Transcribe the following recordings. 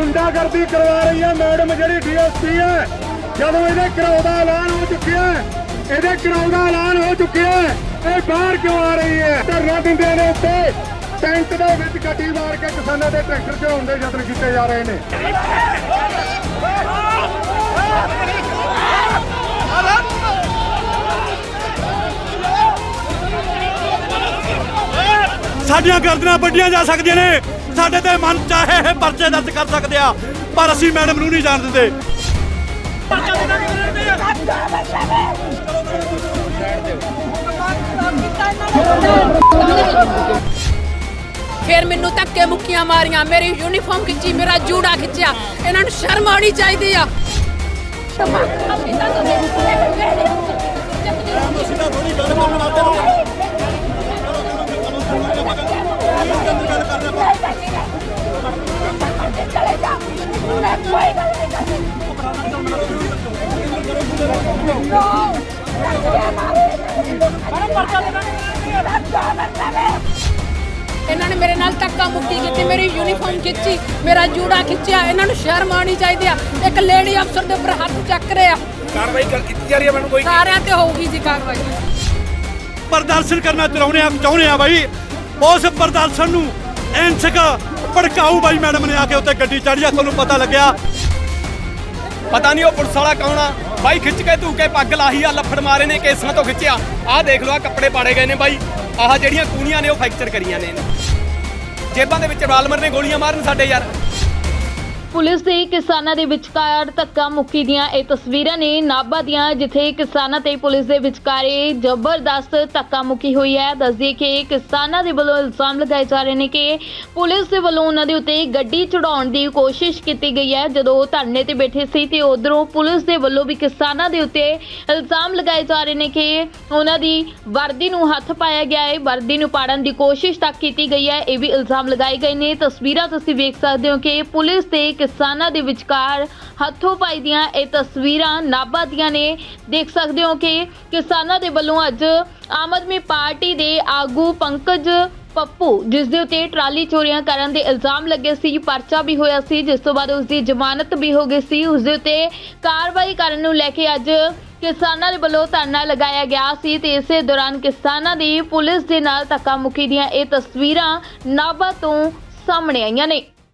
ਗੁੰਡਾਗਰਦੀ ਕਰਵਾ ਰਹੀ ਹੈ ਮੈਡਮ ਜਿਹੜੀ ਡੀਐਸਪੀ ਹੈ। ਜਦੋਂ ਇਹਦੇ ਘਰਾਓ ਦਾ ਐਲਾਨ ਹੋ ਚੁੱਕਿਆ ਹੈ, ਇਹਦੇ ਘਰਾਓ ਦਾ ਐਲਾਨ ਹੋ ਚੁੱਕਿਆ ਹੈ, ਇਹ ਬਾਹਰ ਕਿਉਂ ਆ ਰਹੀ ਹੈ? ਧਰਨਾ ਦਿੰਦੇ ਨੇ ਉੱਤੇ। ਟੈਂਟ ਦੇ ਵਿੱਚ ਗੱਡੀ ਮਾਰ ਕੇ ਕਿਸਾਨਾਂ ਦੇ ਟਰੈਕਟਰ ਚੜਾਉਣ ਦੇ ਯਤਨ ਕੀਤੇ ਜਾ ਰਹੇ ਨੇ। ਸਾਡੀਆਂ ਗਰਦਨਾਂ ਵੱਡੀਆਂ ਜਾ ਸਕਦੀਆਂ ਨੇ। ਸਾਡੇ ਤੇ ਮਨ ਚਾਹੇ ਇਹ ਪਰਚੇ ਦਰਜ ਕਰ ਸਕਦੇ ਆ ਪਰ ਅਸੀਂ ਮੈਡਮ ਨੂੰ ਨਹੀਂ ਜਾਣ ਦਿੰਦੇ। ਫਿਰ ਮੈਨੂੰ ਧੱਕੇ ਮੁੱਕੀਆਂ ਮਾਰੀਆਂ ਮੇਰੀ ਯੂਨੀਫਾਰਮ ਖਿੱਚੀ ਮੇਰਾ ਜੂੜਾ ਖਿੱਚਿਆ ਇਹਨਾਂ ਨੂੰ ਸ਼ਰਮ ਆਉਣੀ ਚਾਹੀਦੀ ਆ। ਨਾਲ ਧੱਕਾ ਮੁੱਕੀ ਕੀਤੀ ਮੇਰੀ ਯੂਨੀਫਾਰਮ ਖਿੱਚੀ ਮੇਰਾ ਜੂੜਾ ਖਿੱਚਿਆ ਇਹਨਾਂ ਨੂੰ ਸ਼ਰਮ ਆਉਣੀ ਚਾਹੀਦੀ ਆ। ਇੱਕ ਲੇਡੀ ਅਫਸਰ ਦੇ ਉੱਪਰ ਹੱਥ ਚੱਕ ਰਿਹਾ ਕਾਰਵਾਈ ਕੀਤੀ ਜਾ ਰਹੀ ਹੈ ਮੈਨੂੰ ਕੋਈ? ਸਾਰਿਆਂ ਤੇ ਹੋਊਗੀ ਜੀ ਕਾਰਵਾਈ। ਪ੍ਰਦਰਸ਼ਨ ਕਰਨਾ ਚਾਹੁੰਦੇ ਆ ਚਾਹੁੰਦੇ ਆ ਬਾਈ। ਉਸ ਪ੍ਰਦਰਸ਼ਨ ਨੂੰ ਐਨਸਕ ਭੜਕਾਊ ਬਾਈ ਮੈਡਮ ਨੇ ਆ ਕੇ ਉੱਤੇ ਗੱਡੀ ਚੜ੍ਹ ਜਾ ਤੁਹਾਨੂੰ ਪਤਾ ਲੱਗਿਆ। ਪਤਾ ਨਹੀਂ ਉਹ ਪੁਲਿਸ ਵਾਲਾ ਕੌਣ ਆ। ਬਾਈ ਖਿੱਚ ਕੇ ਧੂ ਕੇ ਪੱਗ ਲਾਹੀ ਆ ਲੱਫੜ ਮਾਰੇ ਨੇ ਕੇਸਾਂ ਤੋਂ ਖਿੱਚਿਆ। ਆਹ ਦੇਖ ਲਓ ਆ ਕੱਪੜੇ ਪਾੜੇ ਗਏ ਨੇ ਬਾਈ। ਆਹ ਜਿਹੜੀਆਂ ਕੂਣੀਆਂ ਨੇ ਉਹ ਫ੍ਰੈਕਚਰ ਕਰੀਆਂ ਨੇ ਇਹਨੇ। ਜੇਬਾਂ ਦੇ ਵਿੱਚ ਰਾਲਮਰ ਨੇ ਗੋਲੀਆਂ ਮਾਰਨ ਸਾਡੇ ਯਾਰ। ਪੁਲਿਸ ਦੇ ਕਿਸਾਨਾਂ ਦੇ ਵਿਚਕਾਰ ਧੱਕਾ ਮੁੱਕੀ ਦੀਆਂ ਇਹ ਤਸਵੀਰਾਂ ਨੇ ਨਾਭਾ ਦੀਆਂ, ਜਿੱਥੇ ਕਿਸਾਨਾਂ ਤੇ ਪੁਲਿਸ ਦੇ ਵਿਚਕਾਰੇ ਜ਼ਬਰਦਸਤ ਧੱਕਾ ਮੁੱਕੀ ਹੋਈ ਹੈ। ਦੱਸਦੀ ਕਿ ਕਿਸਾਨਾਂ ਦੇ ਵੱਲੋਂ ਇਲਜ਼ਾਮ ਲਗਾਏ ਜਾ ਰਹੇ ਨੇ ਕਿ ਪੁਲਿਸ ਦੇ ਵੱਲੋਂ ਉਹਨਾਂ ਦੇ ਉੱਤੇ ਗੱਡੀ ਚੜਾਉਣ ਦੀ ਕੋਸ਼ਿਸ਼ ਕੀਤੀ ਗਈ ਹੈ। ਜਦੋਂ ਉਹ ਧਰਨੇ ਤੇ ਬੈਠੇ ਸੀ ਤੇ ਉਧਰੋਂ ਪੁਲਿਸ ਦੇ ਵੱਲੋਂ ਵੀ ਕਿਸਾਨਾਂ ਦੇ ਉੱਤੇ ਇਲਜ਼ਾਮ ਲਗਾਏ ਜਾ ਰਹੇ ਨੇ ਕਿ ਉਹਨਾਂ ਦੀ ਵਰਦੀ ਨੂੰ ਹੱਥ ਪਾਇਆ ਗਿਆ ਹੈ। ਵਰਦੀ ਨੂੰ ਪਾੜਨ ਦੀ ਕੋਸ਼ਿਸ਼ ਤੱਕ ਕੀਤੀ ਗਈ ਹੈ। ਇਹ ਵੀ ਇਲਜ਼ਾਮ ਲਗਾਏ ਗਏ ਨੇ। ਤਸਵੀਰਾਂ ਤੁਸੀਂ ਵੇਖ ਸਕਦੇ ਹੋ ਕਿ ਪੁਲਿਸ ਤੇ ਕਿਸਾਨਾਂ ਦੇ ਵਿਚਕਾਰ ਹੱਥੋਂ ਪਾਈ ਦੀਆਂ ਇਹ ਤਸਵੀਰਾਂ ਨਾਭਾ ਦੀਆਂ ਨੇ। ਦੇਖ ਸਕਦੇ ਹੋ ਕਿ ਕਿਸਾਨਾਂ ਦੇ ਵੱਲੋਂ ਅੱਜ ਆਮ ਆਦਮੀ ਪਾਰਟੀ ਦੇ ਆਗੂ ਪੰਕਜ ਪੱਪੂ, ਜਿਸ ਦੇ ਉੱਤੇ ਟਰਾਲੀ ਚੋਰੀਆਂ ਕਰਨ ਦੇ ਇਲਜ਼ਾਮ ਲੱਗੇ ਸੀ, ਪਰਚਾ ਵੀ ਹੋਇਆ ਸੀ, ਜਿਸ ਤੋਂ ਬਾਅਦ ਉਸ ਦੀ ਜ਼ਮਾਨਤ ਵੀ ਹੋ ਗਈ ਸੀ। ਉਸ ਦੇ ਉੱਤੇ ਕਾਰਵਾਈ ਕਰਨ ਨੂੰ ਲੈ ਕੇ ਅੱਜ ਕਿਸਾਨਾਂ ਦੇ ਵੱਲੋਂ ਧਰਨਾ ਲਗਾਇਆ ਗਿਆ ਸੀ ਤੇ ਇਸੇ ਦੌਰਾਨ ਕਿਸਾਨਾਂ ਦੀ ਪੁਲਿਸ ਦੇ ਨਾਲ ਧੱਕਾ ਮੁੱਕੀ ਦੀਆਂ ਇਹ ਤਸਵੀਰਾਂ ਨਾਭਾ ਤੋਂ ਸਾਹਮਣੇ ਆਈਆਂ ਨੇ।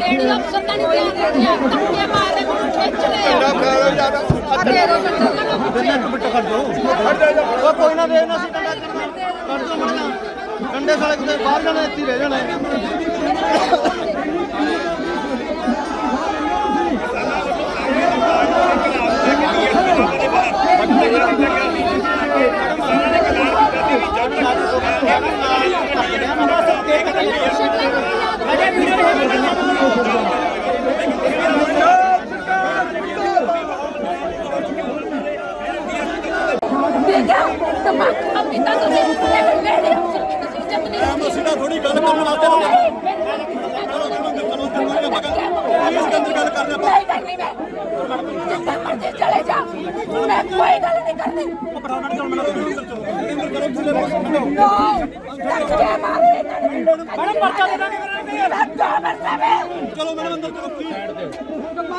ਲੇਡੀ ਅਫਸਰ ਤਾਂ ਨਹੀਂ ਧਿਆਨ ਦਿੰਦੀ ਧੱਕੇ ਮਾਰਦੇ ਨੂੰ ਖਿੱਚ ਲਿਆ ਉਹ ਕੋਈ ਨਾ ਦੇ, ਨਾ ਸੀ ਡੰਡਾ ਕੱਢ ਦੋ ਮਣਾ ਡੰਡੇ ਸਾਲੇ ਕਿਤੇ ਬਾਹਰ ਜਾਣਾ, ਇੱਥੇ ਰਹਿ ਜਾਣਾ। ਦੇਖਿਆ ਧਮਾਕਾ ਕੀਤਾ ਤੁਸੀਂ ਇੱਕ ਲੇਡੀ ਅਫਸਰ ਦੀ ਤੁਸੀਂ ਇੱਜ਼ਤ ਨਹੀਂ ਕੀਤੀ ਗੱਲ ਕਰਨ ਵਾਸਤੇ ਗੱਲ ਕਰਨਾ ਨਹੀਂ ਕਰਨੀ ਮੈਂ। ਜਿੱਥੇ ਮਰਜ਼ੀ ਚਲੇ ਜਾ। ਮੈਂ ਕੋਈ ਗੱਲ ਨਹੀਂ ਕਰਨੀ। ਨੋ ਧੱਕੇ ਮਾਰਦੇ ਮੈਡਮ ਪਰਚਾ ਦੇ ਦਾਂਗੇ ਚਲੋ ਮੈਡਮ ਅੰਦਰ ਚਲੋ ਪਲੀਜ਼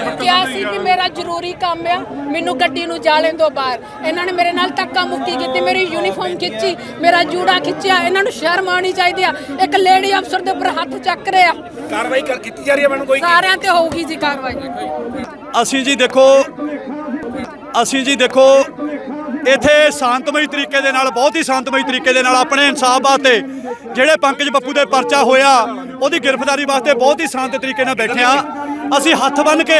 ਕਿਹਾ ਸੀ ਕਿ ਮੇਰਾ ਜ਼ਰੂਰੀ ਕੰਮ ਆ ਮੈਨੂੰ ਗੱਡੀ ਨੂੰ ਜਾ ਲੈਣ ਦਿਓ ਬਾਹਰ। ਇਹਨਾਂ ਨੇ ਮੇਰੇ ਨਾਲ ਧੱਕਾ ਮੁੱਕੀ ਕੀਤੀ ਮੇਰੀ ਯੂਨੀਫਾਰਮ ਖਿੱਚੀ ਮੇਰਾ ਜੂੜਾ ਖਿੱਚਿਆ ਇਹਨਾਂ ਨੂੰ ਸ਼ਰਮ ਆਉਣੀ ਚਾਹੀਦੀ ਆ। ਇੱਕ ਲੇਡੀ ਅਫਸਰ ਦੇ ਉੱਪਰ ਹੱਥ ਚੱਕ ਰਹੇ। ਆ ਕਾਰਵਾਈ ਕਰ ਕੀਤੀ ਜਾ ਰਹੀ ਹੈ ਮੈਡਮ ਕੋਈ? ਸਾਰਿਆਂ ਤੇ ਹੋਊਗੀ ਜੀ ਕਾਰਵਾਈ। ਅਸੀਂ ਜੀ ਦੇਖੋ ਅਸੀਂ ਜੀ ਦੇਖੋ ਇੱਥੇ ਸ਼ਾਂਤਮਈ ਤਰੀਕੇ ਦੇ ਨਾਲ ਬਹੁਤ ਹੀ ਸ਼ਾਂਤਮਈ ਤਰੀਕੇ ਦੇ ਨਾਲ ਆਪਣੇ ਇਨਸਾਫ ਵਾਸਤੇ ਜਿਹੜੇ ਪੰਕਜ ਬੱਪੂ ਦੇ ਪਰਚਾ ਹੋਇਆ ਉਹਦੀ ਗ੍ਰਿਫਤਾਰੀ ਵਾਸਤੇ ਬਹੁਤ ਹੀ ਸ਼ਾਂਤ ਤਰੀਕੇ ਨਾਲ ਬੈਠੇ ਆ ਅਸੀਂ ਹੱਥ ਬੰਨ ਕੇ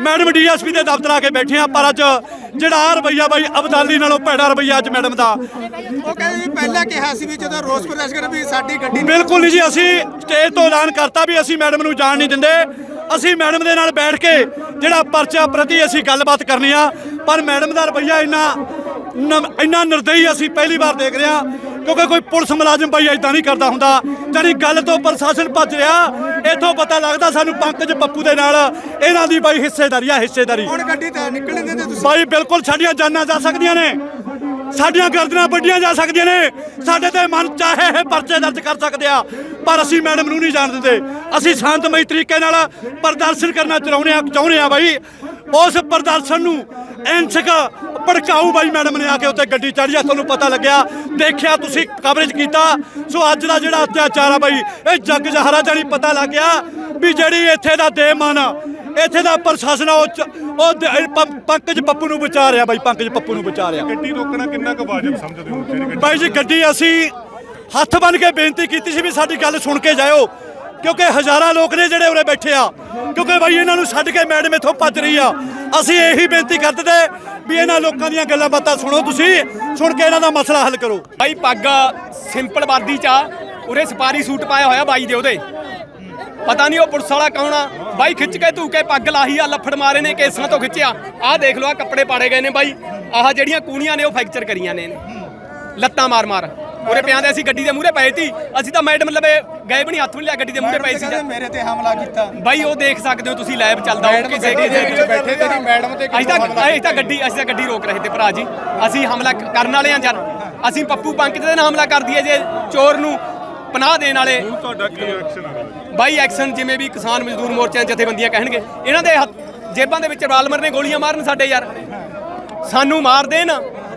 ਮੈਡਮ ਡੀਐਸਪੀ ਦੇ ਦਫ਼ਤਰ ਆ ਕੇ ਬੈਠੇ ਆ ਪਰ ਅੱਜ ਜਿਹੜਾ ਆਹ ਰਵੱਈਆ ਬਾਈ ਅਬਦਾਲੀ ਨਾਲੋਂ ਭੈੜਾ ਰਵੱਈਆ ਅੱਜ ਮੈਡਮ ਦਾ। ਉਹ ਕਹਿੰਦੇ ਪਹਿਲਾਂ ਕਿਹਾ ਸੀ ਵੀ ਜਦੋਂ ਰੋਸ ਪ੍ਰਦਰਸ਼ਨ ਵੀ ਸਾਡੀ ਗੱਡੀ ਬਿਲਕੁਲ ਨਹੀਂ ਜੀ ਅਸੀਂ ਸਟੇਜ ਤੋਂ ਐਲਾਨ ਕਰਤਾ ਵੀ ਅਸੀਂ ਮੈਡਮ ਨੂੰ ਜਾਣ ਨਹੀਂ ਦਿੰਦੇ। ਅਸੀਂ ਮੈਡਮ ਦੇ ਨਾਲ ਬੈਠ ਕੇ ਜਿਹੜਾ ਪਰਚਾ ਪ੍ਰਤੀ ਅਸੀਂ ਗੱਲਬਾਤ ਕਰਨੀ ਆ ਪਰ ਮੈਡਮ ਦਾ ਰਵੱਈਆ ਇੰਨਾ ਇੰਨਾ ਨਿਰਦਈ ਅਸੀਂ ਪਹਿਲੀ ਵਾਰ ਦੇਖ ਰਹੇ ਹਾਂ ਕਿਉਂਕਿ ਕੋਈ ਪੁਲਿਸ ਮੁਲਾਜ਼ਮ ਬਾਈ ਇਦਾਂ ਨਹੀਂ ਕਰਦਾ ਹੁੰਦਾ। ਜਾਨੀ ਗੱਲ ਤੋਂ ਪ੍ਰਸ਼ਾਸਨ ਭੱਜ ਰਿਹਾ ਇੱਥੋਂ ਪਤਾ ਲੱਗਦਾ ਸਾਨੂੰ ਪੰਕਜ ਪੱਪੂ ਦੇ ਨਾਲ। ਇਹਨਾਂ ਦੀ ਬਾਈ ਹਿੱਸੇਦਾਰੀ ਆ ਹਿੱਸੇਦਾਰੀ। ਹੁਣ ਗੱਡੀ ਤਾਂ ਨਿਕਲਣ ਦਿੰਦੇ ਤੁਸੀਂ? ਬਾਈ ਬਿਲਕੁਲ ਸਾਡੀਆਂ ਜਾਨਾਂ ਜਾ ਸਕਦੀਆਂ ਨੇ। ਸਾਡੀਆਂ ਗਰਦਨਾਂ ਵੱਡੀਆਂ ਜਾ ਸਕਦੀਆਂ ਨੇ। ਸਾਡੇ ਤੇ ਮਨ ਚਾਹੇ ਇਹ ਪਰਚੇ ਦਰਜ ਕਰ ਸਕਦੇ ਆ ਪਰ ਅਸੀਂ ਮੈਡਮ ਨੂੰ ਨਹੀਂ ਜਾਣ ਦਿੰਦੇ। ਅਸੀਂ ਸ਼ਾਂਤਮਈ ਤਰੀਕੇ ਨਾਲ ਪ੍ਰਦਰਸ਼ਨ ਕਰਨਾ ਚਾਹੁੰਦੇ ਆ ਚਾਹੁੰਦੇ ਆ ਬਾਈ। ਉਸ ਪ੍ਰਦਰਸ਼ਨ ਨੂੰ ਐਂਸਕ ਭੜਕਾਊ ਬਾਈ ਮੈਡਮ ਨੇ ਆ ਕੇ ਉੱਤੇ ਗੱਡੀ ਚੜ੍ਹੀ ਆ ਤੁਹਾਨੂੰ ਪਤਾ ਲੱਗਿਆ ਦੇਖਿਆ ਤੁਸੀਂ ਕਵਰੇਜ ਕੀਤਾ। ਸੋ ਅੱਜ ਦਾ ਜਿਹੜਾ ਅਤਿਆਚਾਰ ਆ ਬਾਈ ਇਹ ਜੱਗ ਜਹਰਾ ਜਾਨੀ ਪਤਾ ਲੱਗ ਗਿਆ ਵੀ ਜਿਹੜੀ ਇੱਥੇ ਦਾ ਦੇਮਨ ਇੱਥੇ ਦਾ ਪ੍ਰਸ਼ਾਸਨ ਆ, ਉਹ ਉਹ ਪੰਕਜ ਪੱਪੂ ਨੂੰ ਬਚਾ ਰਿਹਾ ਬਾਈ ਪੰਕਜ ਪੱਪੂ ਨੂੰ ਬਚਾ ਰਿਹਾ। ਗੱਡੀ ਰੋਕਣਾ ਕਿੰਨਾ ਕੁ ਵਾਜਬ ਸਮਝਦੇ ਹੋ? ਬਾਈ ਜੀ ਗੱਡੀ ਅਸੀਂ ਹੱਥ ਬੰਨ ਕੇ ਬੇਨਤੀ ਕੀਤੀ ਸੀ ਵੀ ਸਾਡੀ ਗੱਲ ਸੁਣ ਕੇ ਜਾਇਓ। ਕਿਉਂਕਿ ਹਜ਼ਾਰਾਂ ਲੋਕ ਨੇ ਜਿਹੜੇ ਉਰੇ ਬੈਠੇ ਆ। ਕਿਉਂਕਿ ਬਾਈ ਇਹਨਾਂ ਨੂੰ ਛੱਡ ਕੇ ਮੈਡਮ ਇੱਥੋਂ ਭੱਜ ਰਹੀ ਆ। ਅਸੀਂ ਇਹੀ ਬੇਨਤੀ ਕਰਦੇ ਤੇ ਵੀ ਇਹਨਾਂ ਲੋਕਾਂ ਦੀਆਂ ਗੱਲਾਂ ਬਾਤਾਂ ਸੁਣੋ ਤੁਸੀਂ। ਸੁਣ ਕੇ ਇਹਨਾਂ ਦਾ ਮਸਲਾ ਹੱਲ ਕਰੋ। ਬਾਈ ਪੱਗ ਸਿੰਪਲ ਵਰਦੀ ਚ ਆ। ਉਰੇ ਸਪਾਰੀ ਸੂਟ ਪਾਇਆ ਹੋਇਆ ਬਾਈ ਦੇ ਉਹਦੇ। ਪਤਾ ਨਹੀਂ ਉਹ ਪੁਲਿਸ ਵਾਲਾ ਕੌਣ ਆ। ਬਾਈ ਖਿੱਚ ਕੇ ਧੂ ਕੇ ਪੱਗ ਲਾਹੀ ਆ, ਲੱਫੜ ਮਾਰੇ ਨੇ, ਕੇਸਾਂ ਤੋਂ ਖਿੱਚਿਆ। ਆਹ ਦੇਖ ਲਓ ਆ ਕੱਪੜੇ ਪਾੜੇ ਗਏ ਨੇ ਬਾਈ। ਆਹ ਜਿਹੜੀਆਂ ਕੂਣੀਆਂ ਨੇ, ਉਹ ਫ੍ਰੈਕਚਰ ਕਰੀਆਂ ਨੇ ਲੱਤਾਂ ਮਾਰ ਮਾਰ ਉਰੇ ਪਿਆਂ ਦੇ ਅਸੀਂ ਗੱਡੀ ਦੇ ਮੂਹਰੇ ਪਏ ਸੀ। ਅਸੀਂ ਤਾਂ ਮੈਡਮ ਲਵੇ ਗਏ ਵੀ ਨਹੀਂ ਹੱਥ ਵੀ ਲਿਆ ਗੱਡੀ ਦੇ ਮੂਹਰੇ ਪਏ ਸੀ ਮੇਰੇ ਤੇ ਹਮਲਾ ਕੀਤਾ। ਬਾਈ ਉਹ ਦੇਖ ਸਕਦੇ ਹੋ ਤੁਸੀਂ ਲਾਈਵ ਚੱਲਦਾ ਉਹ ਕਿਸੇ ਦੇ ਵਿੱਚ ਬੈਠੇ ਤੇਰੀ ਮੈਡਮ ਤੇ ਅਸੀਂ ਤਾਂ ਅਸੀਂ ਤਾਂ ਗੱਡੀ ਅਸੀਂ ਤਾਂ ਗੱਡੀ ਰੋਕ ਰਹੇ ਤੇ ਭਰਾ ਜੀ। ਅਸੀਂ ਹਮਲਾ ਕ- ਕਰਨ ਵਾਲੇ ਆ ਜਰ ਅਸੀਂ ਪੱਪੂ ਪੰਕਜ ਦੇ ਨਾਲ ਹਮਲਾ ਕਰ ਦਈਏ ਜੇ ਚੋਰ ਨੂੰ ਪਨਾਹ ਦੇਣ ਵਾਲੇ। ਤੁਹਾਡਾ ਕੀ ਐਕਸ਼ਨ ਆ ਬਾਈ ਐਕਸ਼ਨ ਜਿਵੇਂ ਵੀ ਕਿਸਾਨ ਮਜ਼ਦੂਰ ਮੋਰਚਿਆਂ ਜਥੇਬੰਦੀਆਂ ਕਹਿਣਗੇ ਇਹਨਾਂ ਦੇ ਹੱਥ- ਜੇਬਾਂ ਦੇ ਵਿੱਚ ਰਾਲਮਰ ਨੇ ਗੋਲੀਆਂ ਮਾਰਨ ਸਾਡੇ ਯਾਰ। ਸਾਨੂੰ ਮਾਰ ਦੇਣ।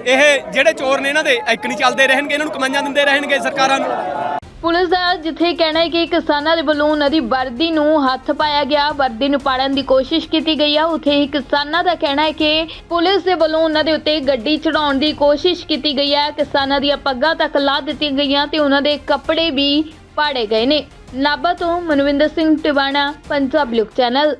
ਇਹ ਜਿਹੜੇ ਚੋਰ ਨੇ ਇਹਨਾਂ ਦੇ ਇੱਕ ਚੱਲਦੇ, ਰਹਿਣਗੇ, ਇਹਨਾਂ ਨੂੰ ਕਮਾਈਆਂ ਦਿੰਦੇ ਰਹਿਣਗੇ ਸਰਕਾਰਾਂ ਨੂੰ। ਪੁਲਿਸ ਦਾ ਜਿੱਥੇ ਕਹਿਣਾ ਹੈ ਕਿ ਕਿਸਾਨਾਂ ਦੇ ਵੱਲੋਂ ਉਹਨਾਂ ਦੀ ਵਰਦੀ ਨੂੰ ਹੱਥ ਪਾਇਆ ਗਿਆ, ਵਰਦੀ ਨੂੰ ਪਾੜਨ ਦੀ ਕੋਸ਼ਿਸ਼ ਕੀਤੀ ਗਈ ਆ। ਉੱਥੇ ਹੀ ਕਿਸਾਨਾਂ ਦਾ ਕਹਿਣਾ ਹੈ ਕਿ ਪੁਲਿਸ ਦੇ ਵੱਲੋਂ ਉਹਨਾਂ ਦੇ ਉੱਤੇ ਗੱਡੀ ਚੜਾਉਣ ਦੀ ਕੋਸ਼ਿਸ਼ ਕੀਤੀ ਗਈ ਹੈ ਕਿਸਾਨਾਂ ਦੀਆਂ ਪੱਗਾਂ ਤੱਕ ਲਾ ਦਿੱਤੀਆਂ ਗਈਆਂ ਤੇ ਉਹਨਾਂ ਦੇ ਕੱਪੜੇ ਵੀ ਪਾੜੇ ਗਏ ਨੇ। ਨਾਭਾ ਤੋਂ ਮਨਵਿੰਦਰ ਸਿੰਘ ਟਿਵਾਣਾ, ਪੰਜਾਬ ਲੋਕ ਚੈਨਲ।